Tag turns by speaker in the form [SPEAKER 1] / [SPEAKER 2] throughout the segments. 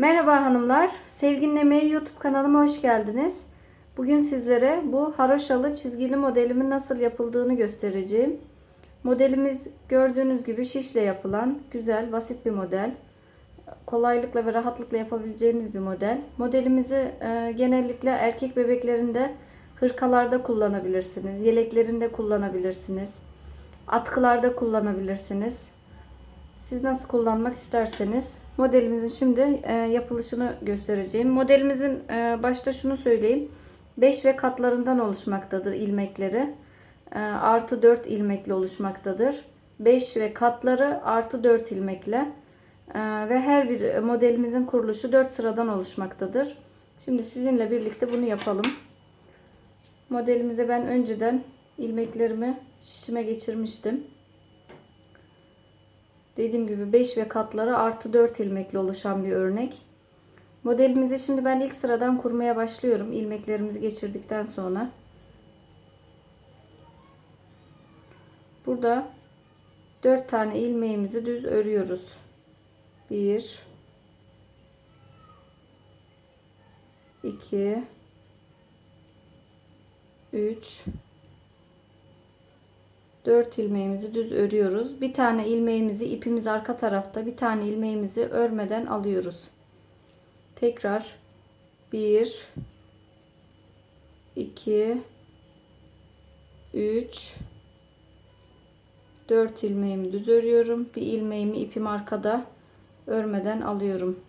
[SPEAKER 1] Merhaba hanımlar. Sevginin Emeği YouTube kanalıma hoş geldiniz. Bugün sizlere bu haroşalı çizgili modelimin nasıl yapıldığını göstereceğim. Modelimiz gördüğünüz gibi şişle yapılan güzel, basit bir model. Kolaylıkla ve rahatlıkla yapabileceğiniz bir model. Modelimizi e, genellikle erkek bebeklerinde hırkalarda kullanabilirsiniz. Yeleklerinde kullanabilirsiniz. Atkılarda kullanabilirsiniz. Siz nasıl kullanmak isterseniz modelimizin şimdi e, yapılışını göstereceğim. Modelimizin e, başta şunu söyleyeyim. 5 ve katlarından oluşmaktadır ilmekleri. E, artı 4 ilmekle oluşmaktadır. 5 ve katları artı 4 ilmekle. Ve her bir modelimizin kuruluşu 4 sıradan oluşmaktadır. Şimdi sizinle birlikte bunu yapalım. Modelimize ben önceden ilmeklerimi şişime geçirmiştim. Dediğim gibi 5 ve katları artı 4 ilmekle oluşan bir örnek. Modelimizi şimdi ben ilk sıradan kurmaya başlıyorum. ilmeklerimizi geçirdikten sonra. Burada 4 tane ilmeğimizi düz örüyoruz. 1 2 3 4 ilmeğimizi düz örüyoruz. Bir tane ilmeğimizi ipimiz arka tarafta, bir tane ilmeğimizi örmeden alıyoruz. Tekrar 1 2 3 4 ilmeğimi düz örüyorum. Bir ilmeğimi ipim arkada örmeden alıyorum.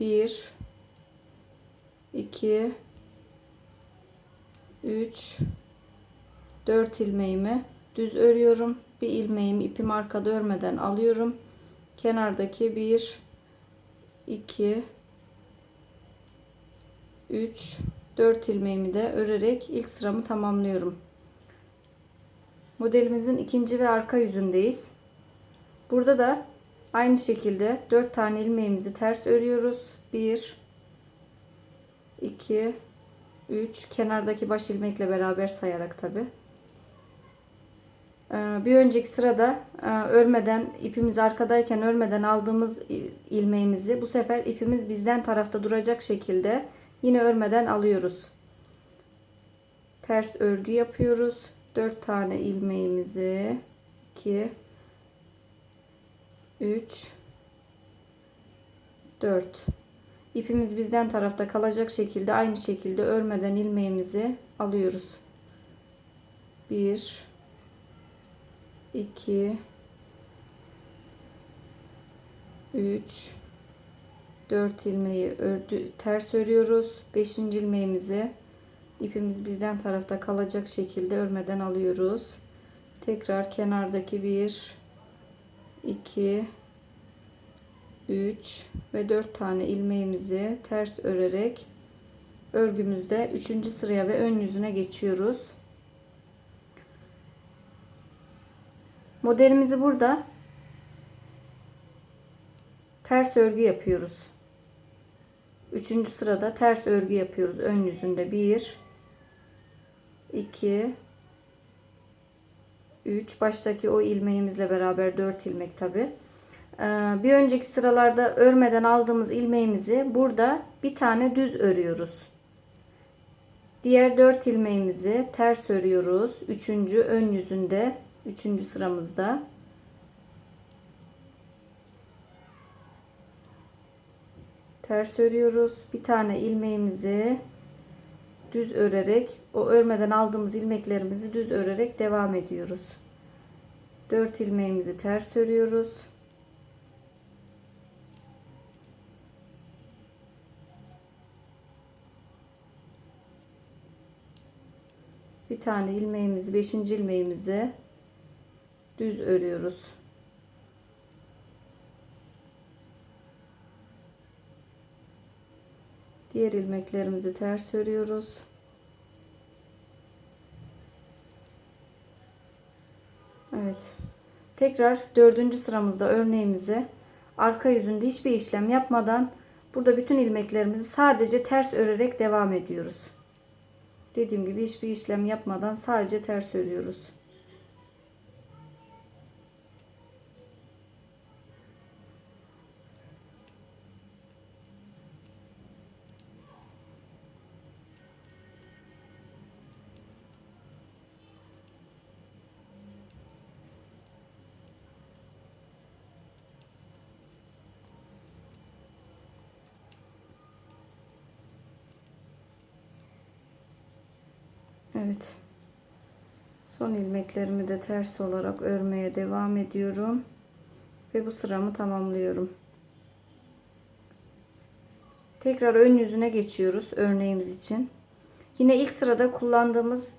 [SPEAKER 1] 1 2 3 4 ilmeğimi düz örüyorum. Bir ilmeğimi ipim arkada örmeden alıyorum. Kenardaki 1 2 3 4 ilmeğimi de örerek ilk sıramı tamamlıyorum. Modelimizin ikinci ve arka yüzündeyiz. Burada da aynı şekilde 4 tane ilmeğimizi ters örüyoruz. 1 2 3 kenardaki baş ilmekle beraber sayarak tabi. Ee, bir önceki sırada e, örmeden ipimiz arkadayken örmeden aldığımız ilmeğimizi bu sefer ipimiz bizden tarafta duracak şekilde yine örmeden alıyoruz. Ters örgü yapıyoruz. 4 tane ilmeğimizi 2 3 4 ipimiz bizden tarafta kalacak şekilde aynı şekilde örmeden ilmeğimizi alıyoruz. 1 2 3 4 ilmeği ördü ters örüyoruz 5. ilmeğimizi ipimiz bizden tarafta kalacak şekilde örmeden alıyoruz tekrar kenardaki 1 2 3 ve 4 tane ilmeğimizi ters örerek örgümüzde 3. sıraya ve ön yüzüne geçiyoruz Modelimizi burada ters örgü yapıyoruz. Üçüncü sırada ters örgü yapıyoruz. Ön yüzünde 1 2 3 baştaki o ilmeğimizle beraber 4 ilmek tabi. Ee, bir önceki sıralarda örmeden aldığımız ilmeğimizi burada bir tane düz örüyoruz. Diğer 4 ilmeğimizi ters örüyoruz. Üçüncü ön yüzünde Üçüncü sıramızda. Ters örüyoruz. Bir tane ilmeğimizi düz örerek o örmeden aldığımız ilmeklerimizi düz örerek devam ediyoruz. 4 ilmeğimizi ters örüyoruz. Bir tane ilmeğimizi, 5. ilmeğimizi düz örüyoruz. Diğer ilmeklerimizi ters örüyoruz. Evet. Tekrar dördüncü sıramızda örneğimizi arka yüzünde hiçbir işlem yapmadan burada bütün ilmeklerimizi sadece ters örerek devam ediyoruz. Dediğim gibi hiçbir işlem yapmadan sadece ters örüyoruz. Evet. Son ilmeklerimi de ters olarak örmeye devam ediyorum. Ve bu sıramı tamamlıyorum. Tekrar ön yüzüne geçiyoruz örneğimiz için. Yine ilk sırada kullandığımız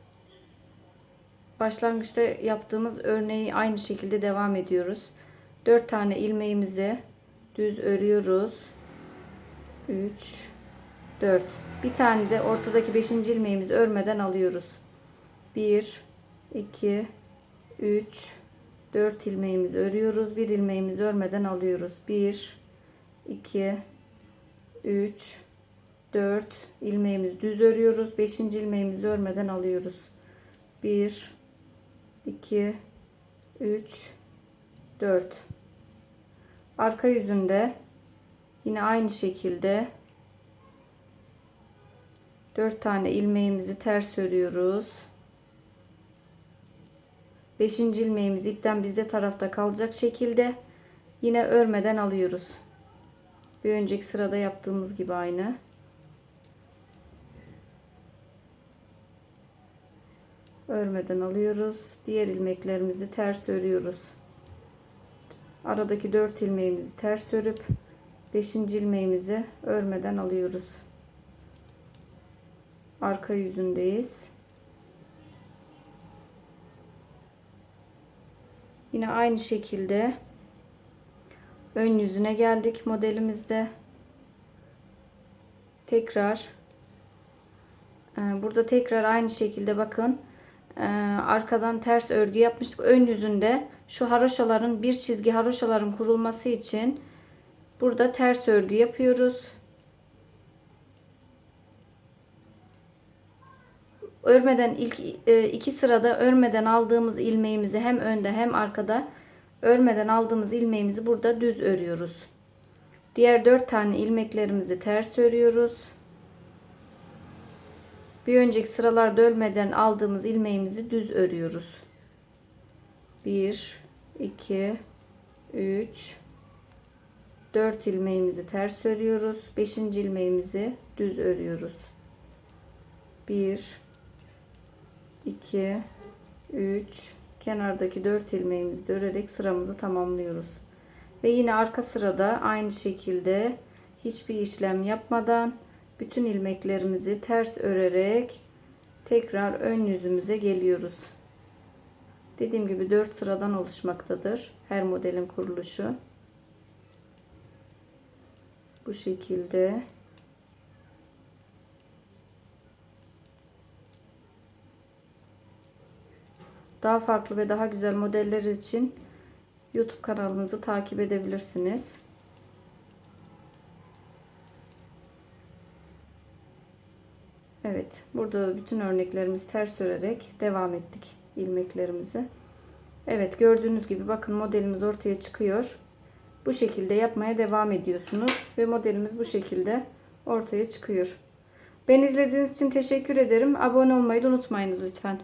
[SPEAKER 1] başlangıçta yaptığımız örneği aynı şekilde devam ediyoruz. 4 tane ilmeğimizi düz örüyoruz. 3 4 bir tane de ortadaki 5. ilmeğimizi örmeden alıyoruz. 1 2 3 4 ilmeğimizi örüyoruz. Bir ilmeğimizi örmeden alıyoruz. 1 2 3 4 ilmeğimizi düz örüyoruz. 5. ilmeğimizi örmeden alıyoruz. 1 2 3 4 arka yüzünde yine aynı şekilde 4 tane ilmeğimizi ters örüyoruz. 5. ilmeğimiz ipten bizde tarafta kalacak şekilde yine örmeden alıyoruz. Bir önceki sırada yaptığımız gibi aynı. Örmeden alıyoruz. Diğer ilmeklerimizi ters örüyoruz. Aradaki 4 ilmeğimizi ters örüp 5. ilmeğimizi örmeden alıyoruz. Arka yüzündeyiz. Yine aynı şekilde ön yüzüne geldik modelimizde. Tekrar e, burada tekrar aynı şekilde bakın e, arkadan ters örgü yapmıştık. Ön yüzünde şu haroşaların bir çizgi haroşaların kurulması için burada ters örgü yapıyoruz. Örmeden ilk e, iki sırada örmeden aldığımız ilmeğimizi hem önde hem arkada örmeden aldığımız ilmeğimizi burada düz örüyoruz. Diğer dört tane ilmeklerimizi ters örüyoruz. Bir önceki sıralarda örmeden aldığımız ilmeğimizi düz örüyoruz. 1 2 3 4 ilmeğimizi ters örüyoruz. 5. ilmeğimizi düz örüyoruz. 1 2 3 kenardaki 4 ilmeğimizi örerek sıramızı tamamlıyoruz. Ve yine arka sırada aynı şekilde hiçbir işlem yapmadan bütün ilmeklerimizi ters örerek tekrar ön yüzümüze geliyoruz. Dediğim gibi 4 sıradan oluşmaktadır her modelin kuruluşu. Bu şekilde Daha farklı ve daha güzel modeller için YouTube kanalımızı takip edebilirsiniz. Evet, burada bütün örneklerimizi ters örerek devam ettik ilmeklerimizi. Evet, gördüğünüz gibi bakın modelimiz ortaya çıkıyor. Bu şekilde yapmaya devam ediyorsunuz ve modelimiz bu şekilde ortaya çıkıyor. Ben izlediğiniz için teşekkür ederim. Abone olmayı da unutmayınız lütfen.